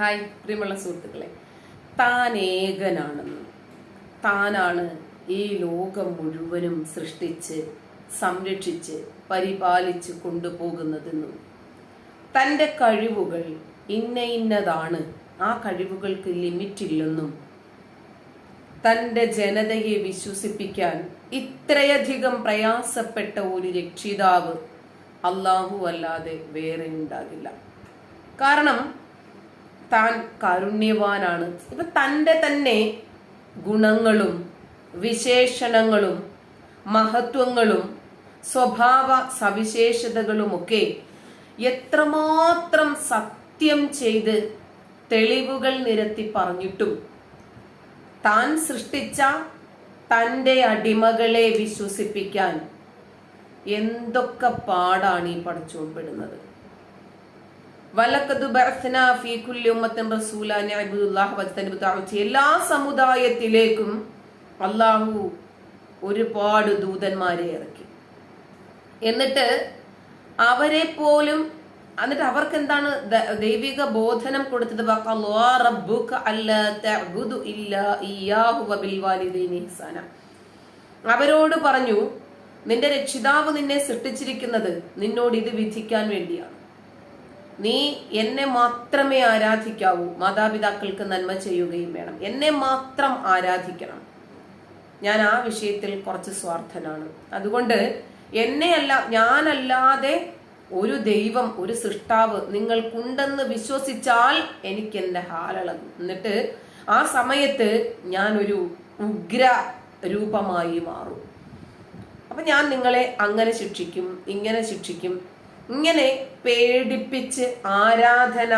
Hi പ്രിയമുള്ള സുഹൃത്തുക്കളെ. താൻ ഏകനാണെന്ന് താനാണ് ഈ ലോകം മുഴുവനും സൃഷ്ടിച്ച് സംരക്ഷിച്ച് പരിപാലിച്ച് കൊണ്ടുപോകുന്നതെന്നും. തന്റെ കഴിവുകൾ ഇന്ന ഇന്നതാണ്. ആ കഴിവുകൾക്ക് ലിമിറ്റില്ലെന്നും. തന്റെ ജനതയെ വിശ്വസിപ്പിക്കാൻ ഇത്രയധികം പ്രയാസപ്പെട്ട ഒരു രക്ഷിതാവ് അള്ളാഹു അല്ലാതെ വേറെ ഉണ്ടാകില്ല. കാരണം താൻ കാരുണ്യവാനാണ്. ഇപ്പൊ തന്റെ തന്നെ ഗുണങ്ങളും വിശേഷണങ്ങളും മഹത്വങ്ങളും സ്വഭാവ സവിശേഷതകളുമൊക്കെ എത്രമാത്രം സത്യം ചെയ്ത് തെളിവുകൾ നിരത്തി പറഞ്ഞിട്ടും താൻ സൃഷ്ടിച്ച തന്റെ അടിമകളെ വിശ്വസിപ്പിക്കാൻ എന്തൊക്കെ പാടാണ് ഈ പഠിച്ചുകൊണ്ടിടുന്നത് എല്ലാ സമുദായത്തിലേക്കും അള്ളാഹു ഒരുപാട് ദൂതന്മാരെ ഇറക്കി. എന്നിട്ട് അവരെ പോലും എന്നിട്ട് അവർക്ക് എന്താണ് ദൈവിക ബോധനം കൊടുത്തത്? അവരോട് പറഞ്ഞു നിന്റെ രക്ഷിതാവ് നിന്നെ സൃഷ്ടിച്ചിരിക്കുന്നത് നിന്നോട് ഇത് വിധിക്കാൻ വേണ്ടിയാണ്. നീ എന്നെ മാത്രമേ ആരാധിക്കാവൂ. മാതാപിതാക്കൾക്ക് നന്മ ചെയ്യുകയും വേണം. എന്നെ മാത്രം ആരാധിക്കണം. ഞാൻ ആ വിഷയത്തിൽ കുറച്ച് സ്വാർത്ഥനാണ്. അതുകൊണ്ട് എന്നെയല്ല ഞാനല്ലാതെ ഒരു ദൈവം ഒരു സൃഷ്ടാവ് നിങ്ങൾക്കുണ്ടെന്ന് വിശ്വസിച്ചാൽ എനിക്ക് എന്റെ ഹാലളകും. എന്നിട്ട് ആ സമയത്ത് ഞാൻ ഒരു ഉഗ്ര രൂപമായി മാറും. അപ്പൊ ഞാൻ നിങ്ങളെ അങ്ങനെ ശിക്ഷിക്കും ഇങ്ങനെ ശിക്ഷിക്കും. ഇങ്ങനെ പേടിപ്പിച്ച് ആരാധന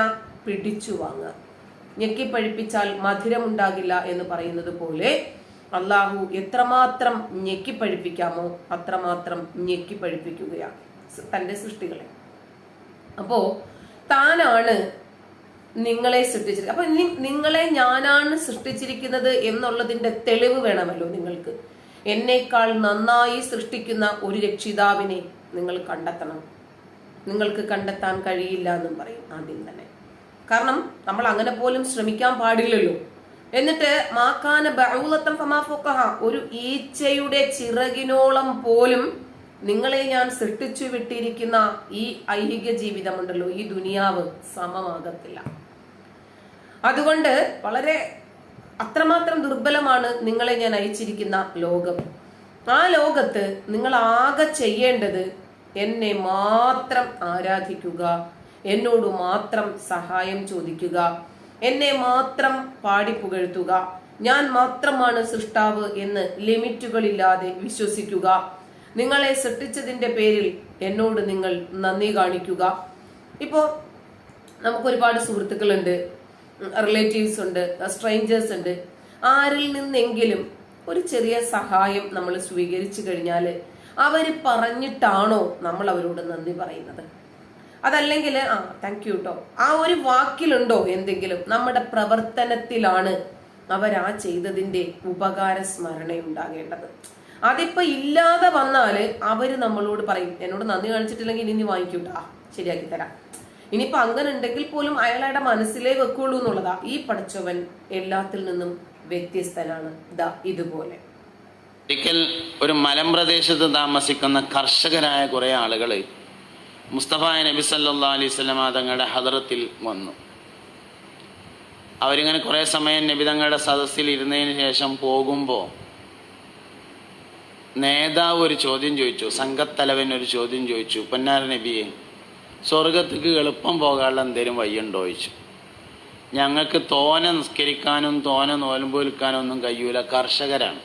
പിടിച്ചു വാങ്ങുക. ഞെക്കിപ്പഴിപ്പിച്ചാൽ മധുരമുണ്ടാകില്ല എന്ന് പറയുന്നത് പോലെ അള്ളാഹു എത്രമാത്രം ഞെക്കിപ്പഴിപ്പിക്കാമോ അത്രമാത്രം ഞെക്കിപ്പഴിപ്പിക്കുകയാണ് തന്റെ സൃഷ്ടികളെ. അപ്പോ താനാണ് നിങ്ങളെ സൃഷ്ടിച്ചിരിക്കുന്നത് അപ്പൊ നിങ്ങളെ ഞാനാണ് സൃഷ്ടിച്ചിരിക്കുന്നത് എന്നുള്ളതിന്റെ തെളിവ് വേണമല്ലോ നിങ്ങൾക്ക്. എന്നേക്കാൾ നന്നായി സൃഷ്ടിക്കുന്ന ഒരു രക്ഷിതാവിനെ നിങ്ങൾ കണ്ടെത്തണം. നിങ്ങൾക്ക് കണ്ടെത്താൻ കഴിയില്ല എന്നും പറയും ആദ്യം തന്നെ. കാരണം നമ്മൾ അങ്ങനെ പോലും ശ്രമിക്കാൻ പാടില്ലല്ലോ. എന്നിട്ട് മാക്കാന ബഹുലത്തം ഫമാഫൊക്കഹ ഒരു ഈച്ചയുടെ ചിറകിനോളം പോലും നിങ്ങളെ ഞാൻ സൃഷ്ടിച്ചു വിട്ടിരിക്കുന്ന ഈ ഐഹിക ജീവിതമുണ്ടല്ലോ. ഈ ദുനിയാവ് സമമാകത്തില്ല. അതുകൊണ്ട് വളരെ അത്രമാത്രം ദുർബലമാണ് നിങ്ങളെ ഞാൻ അയച്ചിരിക്കുന്ന ലോകം. ആ ലോകത്ത് നിങ്ങൾ ആകെ ചെയ്യേണ്ടത് എന്നെ മാത്രം ആരാധിക്കുക. എന്നോട് മാത്രം സഹായം ചോദിക്കുക. എന്നെ മാത്രം പാടിപ്പുകഴ്ത്തുക ഞാൻ മാത്രമാണ് സൃഷ്ടാവ് എന്ന് ലിമിറ്റുകളില്ലാതെ വിശ്വസിക്കുക. നിങ്ങളെ സൃഷ്ടിച്ചതിന്റെ പേരിൽ എന്നോട് നിങ്ങൾ നന്ദി കാണിക്കുക. ഇപ്പോ നമുക്ക് ഒരുപാട് സുഹൃത്തുക്കളുണ്ട് റിലേറ്റീവ്സ് ഉണ്ട് സ്ട്രേഞ്ചേഴ്സ് ഉണ്ട്. ആരിൽ നിന്നെങ്കിലും ഒരു ചെറിയ സഹായം നമ്മൾ സ്വീകരിച്ചു കഴിഞ്ഞാൽ അവർ പറഞ്ഞിട്ടാണോ നമ്മൾ അവരോട് നന്ദി പറയുന്നത്? അതല്ലെങ്കിൽ ആ താങ്ക് യു കേട്ടോ ആ ഒരു വാക്കിലുണ്ടോ എന്തെങ്കിലും? നമ്മുടെ പ്രവർത്തനത്തിലാണ് അവർ ആ ചെയ്തതിന്റെ ഉപകാര സ്മരണ ഉണ്ടാകേണ്ടത്. അതിപ്പോ ഇല്ലാതെ വന്നാൽ അവർ നമ്മളോട് പറയും എന്നോട് നന്ദി കാണിച്ചിട്ടില്ലെങ്കിൽ ഇനി വാങ്ങിക്കൂട്ടാ. ശരിയാക്കി തരാം. ഇനിയിപ്പോ അങ്ങനെ ഉണ്ടെങ്കിൽ പോലും അയാളുടെ മനസ്സിലേ വെക്കുള്ളൂ എന്നുള്ളതാ ഈ പഠിച്ചവൻ എല്ലാത്തിൽ നിന്നും വ്യത്യസ്തനാണ്. ദ ഇതുപോലെ. ഒരിക്കൽ ഒരു മലമ്പ്രദേശത്ത് താമസിക്കുന്ന കർഷകരായ കുറേ ആളുകൾ മുസ്തഫ നബി സല്ലാ അലൈഹി സ്വലമ തങ്ങളുടെ ഹദറത്തിൽ വന്നു. അവരിങ്ങനെ കുറേ സമയം നബി തങ്ങളുടെ സദസ്സിൽ ഇരുന്നതിന് ശേഷം പോകുമ്പോൾ നേതാവ് ഒരു ചോദ്യം ചോദിച്ചു സംഘത്തലവൻ ഒരു ചോദ്യം ചോദിച്ചു പൊന്നാര നബിയെ സ്വർഗത്തേക്ക് എളുപ്പം പോകാനുള്ള എന്തേലും വയ്യുണ്ടോ ചോദിച്ചു. ഞങ്ങൾക്ക് തോന നിസ്കരിക്കാനും തോന നോലമ്പൊലിക്കാനും ഒന്നും കഴിയൂല കർഷകരാണ്.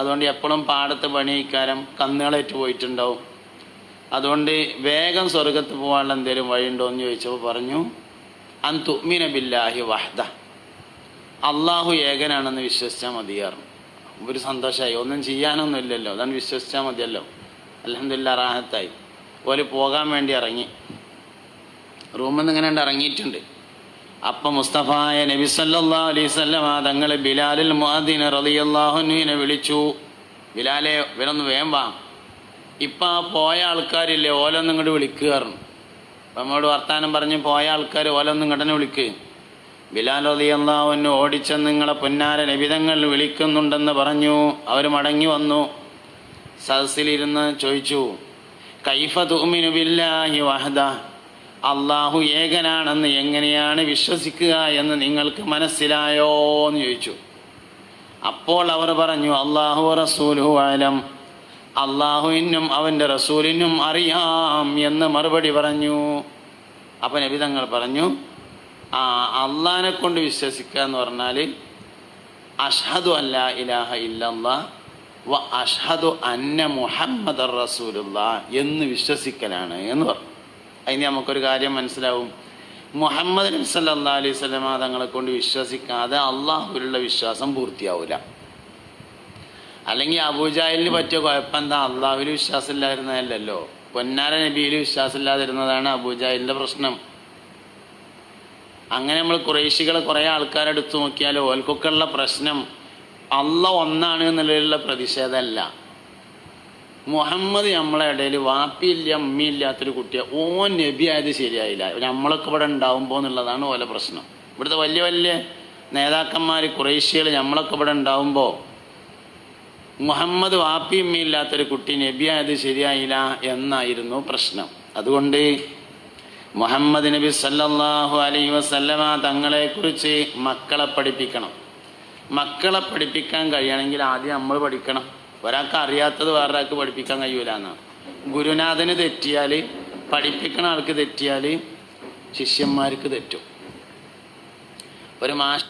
അതുകൊണ്ട് എപ്പോഴും പാടത്ത് പണിയിക്കാരം കന്നുകളേറ്റ് പോയിട്ടുണ്ടാവും. അതുകൊണ്ട് വേഗം സ്വർഗത്ത് പോകാനുള്ള എന്തെങ്കിലും വഴിയുണ്ടോ എന്ന് ചോദിച്ചപ്പോൾ പറഞ്ഞു അൻ തുമിന ബില്ലാഹി വഹദ. അള്ളാഹു ഏകനാണെന്ന് വിശ്വസിച്ചാൽ മതിയാറും ഒരു സന്തോഷമായി ഒന്നും ചെയ്യാനൊന്നുമില്ലല്ലോ അതാണ് വിശ്വസിച്ചാൽ മതിയല്ലോ. അലഹമില്ല റാഹത്തായി. ഓൽ പോകാൻ വേണ്ടി ഇറങ്ങി. റൂമിൽ നിന്ന് ഇങ്ങനെ ഇറങ്ങിയിട്ടുണ്ട്. അപ്പം മുസ്തഫായ നബി സല്ലല്ലാഹു അലൈഹി വസല്ലമ തങ്ങൾ ബിലാലിൽ റളിയല്ലാഹു അൻഹുനെ വിളിച്ചു. ബിലാലെ ഇവരൊന്ന് വേം വാ ഇപ്പം ആ പോയ ആൾക്കാരില്ലേ ഓലൊന്നും ഇങ്ങോട്ട് വിളിക്കുകയായിരുന്നു അപ്പം നമ്മോട് വർത്താനം പറഞ്ഞ് പോയ ആൾക്കാർ ഓലൊന്നും ഇങ്ങോട്ട് തന്നെ വിളിക്ക്. ബിലാൽ റളിയല്ലാഹുവിന് ഓടിച്ചെന്ന് നിങ്ങളെ പൊന്നാര നബിതങ്ങൾ വിളിക്കുന്നുണ്ടെന്ന് പറഞ്ഞു. അവർ മടങ്ങി വന്നു. സദസ്സിലിരുന്ന് ചോദിച്ചു കൈഫ തുഅ്മിനു ബില്ലാഹി വഹദ? അള്ളാഹു ഏകനാണെന്ന് എങ്ങനെയാണ് വിശ്വസിക്കുക എന്ന് നിങ്ങൾക്ക് മനസ്സിലായോ എന്ന് ചോദിച്ചു. അപ്പോൾ അവർ പറഞ്ഞു അള്ളാഹു റസൂലുഹു ആലം അള്ളാഹുവിനും അവന്റെ റസൂലിനും അറിയാം എന്ന് മറുപടി പറഞ്ഞു. അപ്പം നബി തങ്ങൾ പറഞ്ഞു ആ അള്ളാഹിനെ കൊണ്ട് വിശ്വസിക്കുക എന്ന് പറഞ്ഞാൽ അഷ്ഹദു അല്ല ഇലാഹ ഇല്ലല്ലാ വ അഷ്ഹദു അന്ന മുഹമ്മദ് റസൂലുള്ള എന്ന് വിശ്വസിക്കലാണ് എന്ന് പറഞ്ഞു. അതിന് നമുക്കൊരു കാര്യം മനസ്സിലാവും. മുഹമ്മദ് നബി സല്ലാ അലൈഹി സ്വലമ തങ്ങളെ കൊണ്ട് വിശ്വസിക്കാതെ അള്ളാഹുവിലുള്ള വിശ്വാസം പൂർത്തിയാവില്ല അല്ലെങ്കിൽ അബൂജാഹിലിന് പറ്റിയ കുഴപ്പം എന്താ അള്ളാഹുവിൽ വിശ്വാസമില്ലായിരുന്നതല്ലല്ലോ പൊന്നാര നബിയിൽ വിശ്വാസമില്ലാതിരുന്നതാണ് അബൂജാഹിലിന്റെ പ്രശ്നം. അങ്ങനെ നമ്മൾ കുറേശികളെ കുറേ ആൾക്കാരെടുത്ത് നോക്കിയാൽ ഓൽക്കൊക്കെ ഉള്ള പ്രശ്നം അല്ല ഒന്നാണ് എന്നുള്ളതിലുള്ള പ്രതിഷേധമല്ല. മുഹമ്മദ് നമ്മളെ ഇടയിൽ വാപ്പിയില്ല അമ്മയില്ലാത്തൊരു കുട്ടിയെ. ഓൻ നബി ആയത് ശരിയായില്ല. നമ്മളൊക്കെ ഇവിടെ ഉണ്ടാവുമ്പോൾ എന്നുള്ളതാണ് ഓലെ പ്രശ്നം. ഇവിടുത്തെ വലിയ വലിയ നേതാക്കന്മാർ കുറേശ്യകൾ നമ്മളൊക്കെ ഇവിടെ ഉണ്ടാവുമ്പോൾ മുഹമ്മദ് വാപ്പി അമ്മയില്ലാത്തൊരു കുട്ടി നബി ആയത് ശരിയായില്ല എന്നായിരുന്നു പ്രശ്നം. അതുകൊണ്ട് മുഹമ്മദ് നബി സല്ലല്ലാഹു അലൈഹി വസല്ലമ തങ്ങളെക്കുറിച്ച് മക്കളെ പഠിപ്പിക്കണം. മക്കളെ പഠിപ്പിക്കാൻ കഴിയണമെങ്കിൽ ആദ്യം നമ്മൾ പഠിക്കണം. ഒരാൾക്ക് അറിയാത്തത് വേറൊരാൾക്ക് പഠിപ്പിക്കാൻ കഴിയൂല എന്നാണ് ഗുരുനാഥന് തെറ്റിയാൽ പഠിപ്പിക്കുന്ന ആൾക്ക് തെറ്റിയാൽ ശിഷ്യന്മാർക്ക് തെറ്റും. ഒരു മാഷ്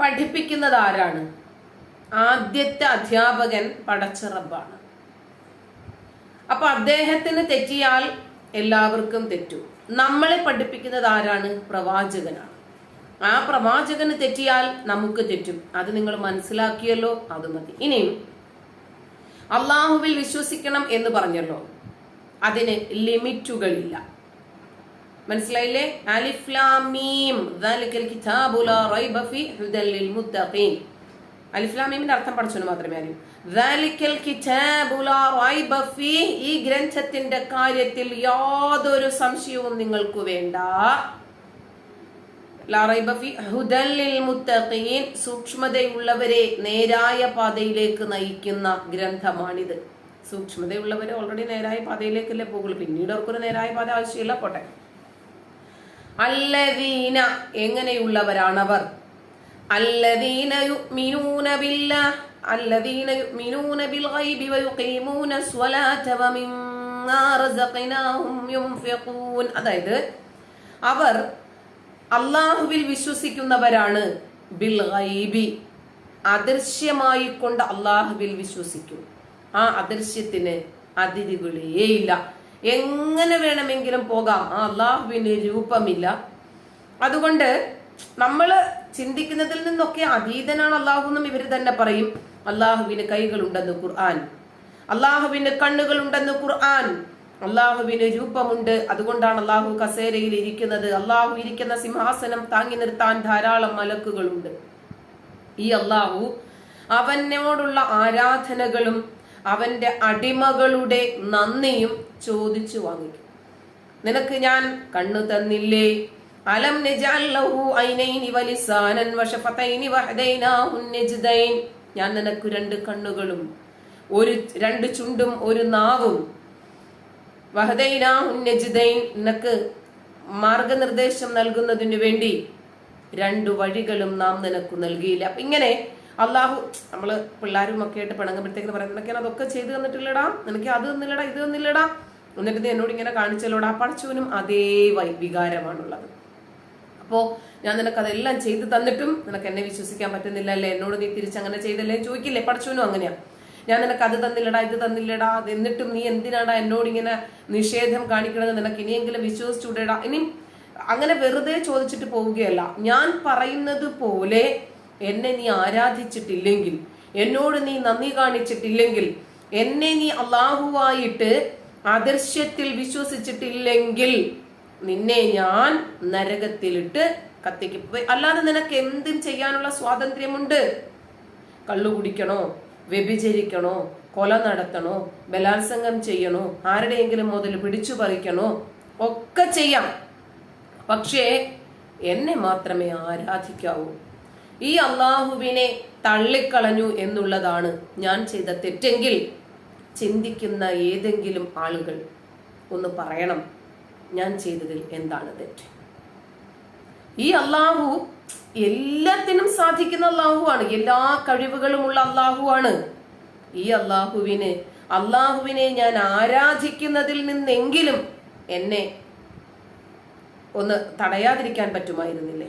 പഠിപ്പിക്കുന്നത് ആരാണ്? ആദ്യത്തെ അധ്യാപകൻ പടച്ചിറബാണ് അപ്പൊ അദ്ദേഹത്തിന് തെറ്റിയാൽ എല്ലാവർക്കും തെറ്റും. നമ്മളെ പഠിപ്പിക്കുന്നത് ആരാണ്? പ്രവാചകനാണ്. ആ പ്രവാചകന് തെറ്റിയാൽ നമുക്ക് തെറ്റും. അത് നിങ്ങൾ മനസ്സിലാക്കിയല്ലോ അത് മതി. ഇനിയും അള്ളാഹുവിൽ വിശ്വസിക്കണം എന്ന് പറഞ്ഞല്ലോ. അതിന് ലിമിറ്റുകളില്ല. മനസ്സിലായില്ലേ? അലിഫ്ലാമീം അലിഫ്ലാമീമിന്റെ അർത്ഥം പഠിച്ചു മാത്രമേ അറിയൂ ഈ ഗ്രന്ഥത്തിന്റെ കാര്യത്തിൽ യാതൊരു സംശയവും നിങ്ങൾക്ക് വേണ്ട. മുത്തഖീൻ സൂക്ഷ്മതയുള്ളവരെ നേരായ പാതയിലേക്ക് നയിക്കുന്ന ഗ്രന്ഥമാണിത്. സൂക്ഷ്മതയുള്ളവരെ ഓൾറെഡി നേരായ പാതയിലേക്കല്ലേ പോകുള്ളൂ പിന്നീട് അവർക്കൊരു നേരായ പാത ആവശ്യമില്ല പോട്ടെ. അല്ലദീന എങ്ങനെയുള്ളവരാണവർ? അല്ലദീന അല്ലദീന ബിൽ ഗൈബി അതായത് അവർ അള്ളാഹുവിൽ വിശ്വസിക്കുന്നവരാണ് ബിൽ ഗൈബി. അദൃശ്യമായി കൊണ്ട് അള്ളാഹുവിൽ വിശ്വസിക്കും. ആ അദൃശ്യത്തിന് അതിരുകളേയില്ല എങ്ങനെ വേണമെങ്കിലും പോകാം. ആ അള്ളാഹുവിന് രൂപമില്ല. അതുകൊണ്ട് നമ്മൾ ചിന്തിക്കുന്നതിൽ നിന്നൊക്കെ അതീതനാണ് അള്ളാഹു എന്നും ഇവർ തന്നെ പറയും. അള്ളാഹുവിന് കൈകളുണ്ടെന്ന് ഖുർആൻ. അള്ളാഹുവിന് കണ്ണുകളുണ്ടെന്ന് ഖുർആൻ. അള്ളാഹുവിന് രൂപമുണ്ട്. അതുകൊണ്ടാണ് അള്ളാഹു കസേരയിൽ ഇരിക്കുന്നത്. അള്ളാഹു ഇരിക്കുന്ന സിംഹാസനം താങ്ങി നിർത്താൻ ധാരാളം മലക്കുകളുണ്ട്. ഈ അള്ളാഹു അവനോടുള്ള ആരാധനകളും അവന്റെ അടിമകളുടെ നന്ദിയും ചോദിച്ചു വാങ്ങിക്കും. നിനക്ക് ഞാൻ കണ്ണു തന്നില്ലേ? അലം ഞാൻ നിനക്ക് രണ്ട് കണ്ണുകളും ഒരു രണ്ട് ചുണ്ടും ഒരു നാവും വഹദൈനാഹു നജ്ദൈൻ നിനക്ക് മാർഗനിർദ്ദേശം നൽകുന്നതിനു വേണ്ടി രണ്ടു വഴികളും നാം നിനക്ക് നൽകിയില്ല. അപ്പൊ ഇങ്ങനെ അള്ളാഹു നമ്മൾ പിള്ളേരും ഒക്കെ ആയിട്ട് പിണങ്ങുമ്പോഴത്തേക്ക് പറയുന്നത് നിനക്ക് ഞാൻ അതൊക്കെ ചെയ്തു തന്നിട്ടില്ലടാ നിനക്ക് അത് തന്നില്ലടാ ഇത് തന്നില്ലടാ. എന്നിട്ട് എന്നോട് ഇങ്ങനെ കാണിച്ചല്ലോടാ പഠിച്ചവനും അതേ വികാരമാണുള്ളത് അപ്പോ ഞാൻ നിനക്ക് അതെല്ലാം ചെയ്തു തന്നിട്ടും നിനക്ക് എന്നെ വിശ്വസിക്കാൻ പറ്റുന്നില്ല അല്ലേ? എന്നോട് നീ തിരിച്ചങ്ങനെ ചെയ്തല്ലേ? ചോദിക്കില്ലേ? പഠിച്ചവനും അങ്ങനെയാ. ഞാൻ നിനക്ക് അത് തന്നില്ലടാ ഇത് തന്നില്ലടാ. എന്നിട്ടും നീ എന്തിനാടാ എന്നോട് ഇങ്ങനെ നിഷേധം കാണിക്കണത്? നിനക്ക് ഇനിയെങ്കിലും വിശ്വസിച്ചുടേടാ ഇനി അങ്ങനെ വെറുതെ ചോദിച്ചിട്ട് പോവുകയല്ല. ഞാൻ പറയുന്നത് പോലെ എന്നെ നീ ആരാധിച്ചിട്ടില്ലെങ്കിൽ എന്നോട് നീ നന്ദി കാണിച്ചിട്ടില്ലെങ്കിൽ എന്നെ നീ അള്ളാഹുവായിട്ട് ആദർശ്യത്തിൽ വിശ്വസിച്ചിട്ടില്ലെങ്കിൽ നിന്നെ ഞാൻ നരകത്തിലിട്ട് കത്തിക്ക്. അല്ലാതെ നിനക്ക് എന്തും ചെയ്യാനുള്ള സ്വാതന്ത്ര്യമുണ്ട്. കള്ളു കുടിക്കണോ? വ്യഭിചരിക്കണോ? കൊല നടത്തണോ? ബലാത്സംഗം ചെയ്യണോ? ആരുടെയെങ്കിലും മുതൽ പിടിച്ചു പറിക്കണോ? ഒക്കെ ചെയ്യാം. പക്ഷേ എന്നെ മാത്രമേ ആരാധിക്കാവൂ. ഈ അള്ളാഹുവിനെ തള്ളിക്കളഞ്ഞു എന്നുള്ളതാണ് ഞാൻ ചെയ്ത തെറ്റെങ്കിൽ ചിന്തിക്കുന്ന ഏതെങ്കിലും ആളുകൾ ഒന്ന് പറയണം ഞാൻ ചെയ്തതിൽ എന്താണ് തെറ്റ്? ഈ അള്ളാഹു എല്ലാത്തിനും സാധിക്കുന്ന അള്ളാഹുവാണ് എല്ലാ കഴിവുകളുമുള്ള അള്ളാഹുവാണ് ഈ അള്ളാഹുവിന് അള്ളാഹുവിനെ ഞാൻ ആരാധിക്കുന്നതിൽ നിന്നെങ്കിലും എന്നെ ഒന്ന് തടയാതിരിക്കാൻ പറ്റുമായിരുന്നില്ലേ?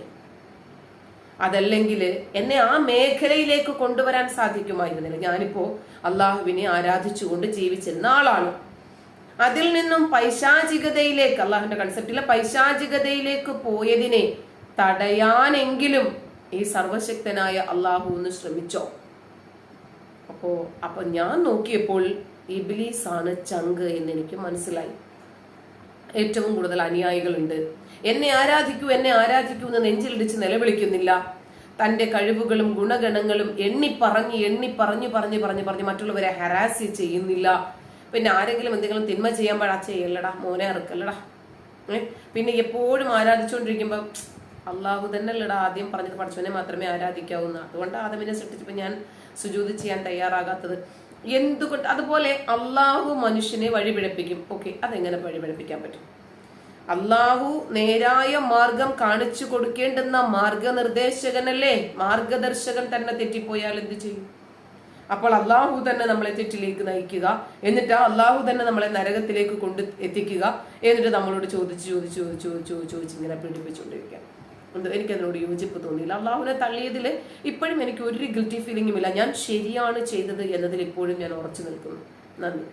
അതല്ലെങ്കിൽ എന്നെ ആ മേഖലയിലേക്ക് കൊണ്ടുവരാൻ സാധിക്കുമായിരുന്നില്ല? ഞാനിപ്പോ അള്ളാഹുവിനെ ആരാധിച്ചുകൊണ്ട് ജീവിച്ചിരുന്ന ആളാണ്. അതിൽ നിന്നും പൈശാചികതയിലേക്ക് അള്ളാഹുവിന്റെ കൺസെപ്റ്റിലെ പൈശാചികതയിലേക്ക് പോയതിനെ തടയാനെങ്കിലും ഈ സർവശക്തനായ അള്ളാഹു ഒന്ന് ശ്രമിച്ചോ? അപ്പോ അപ്പൊ ഞാൻ നോക്കിയപ്പോൾ ഇബിലീസ് ആണ് ചങ്ക് എന്ന് എനിക്ക് മനസ്സിലായി. ഏറ്റവും കൂടുതൽ അനുയായികളുണ്ട്. എന്നെ ആരാധിക്കൂ എന്നെ ആരാധിക്കൂ എന്ന് നെഞ്ചിലിടിച്ച് നിലവിളിക്കുന്നില്ല. തന്റെ കഴിവുകളും ഗുണഗണങ്ങളും എണ്ണി പറഞ്ഞ് എണ്ണി പറഞ്ഞു പറഞ്ഞ് പറഞ്ഞ് പറഞ്ഞ് മറ്റുള്ളവരെ ഹരാസ് ചെയ്യുന്നില്ല. പിന്നെ ആരെങ്കിലും എന്തെങ്കിലും തിന്മ ചെയ്യാൻ പാടാ ചെയ്യല്ലടാ മോനെ ഇറക്കല്ലടാ പിന്നെ എപ്പോഴും ആരാധിച്ചുകൊണ്ടിരിക്കുമ്പോ അള്ളാഹു തന്നെ അല്ലടാ ആദ്യം പറഞ്ഞത് പഠിച്ചവനെ മാത്രമേ ആരാധിക്കാവുന്ന അതുകൊണ്ട് ആദമിനെ സൃഷ്ടിച്ചപ്പോൾ ഞാൻ സുജൂത് ചെയ്യാൻ തയ്യാറാകാത്തത്. എന്തുകൊണ്ട്? അതുപോലെ അള്ളാഹു മനുഷ്യനെ വഴിപിഴപ്പിക്കും. ഓക്കെ അതെങ്ങനെ വഴിപിഴപ്പിക്കാൻ പറ്റും? അള്ളാഹു നേരായ മാർഗം കാണിച്ചു കൊടുക്കേണ്ടുന്ന മാർഗനിർദ്ദേശകനല്ലേ? മാർഗദർശകൻ തന്നെ തെറ്റിപ്പോയാൽ എന്ത് ചെയ്യും? അപ്പോൾ അള്ളാഹു തന്നെ നമ്മളെ തെറ്റിലേക്ക് നയിക്കുക. എന്നിട്ട് അള്ളാഹു തന്നെ നമ്മളെ നരകത്തിലേക്ക് കൊണ്ട് എത്തിക്കുക. എന്നിട്ട് നമ്മളോട് ചോദിച്ച് ചോദിച്ച് ചോദിച്ച് ചോദിച്ച് ചോദിച്ച് ഇങ്ങനെ പീഡിപ്പിച്ചുകൊണ്ടിരിക്കുക. ഉണ്ട്. എനിക്കതിനോട് യോജിപ്പ് തോന്നിയില്ല. അള്ളാഹുവിനെ തള്ളിയതിൽ ഇപ്പോഴും എനിക്ക് ഒരു ഗിൽറ്റി ഫീലിംഗും ഇല്ല. ഞാൻ ശരിയാണ് ചെയ്തത് എന്നതിൽ ഇപ്പോഴും ഞാൻ ഉറച്ചു നിൽക്കുന്നു. നന്ദി.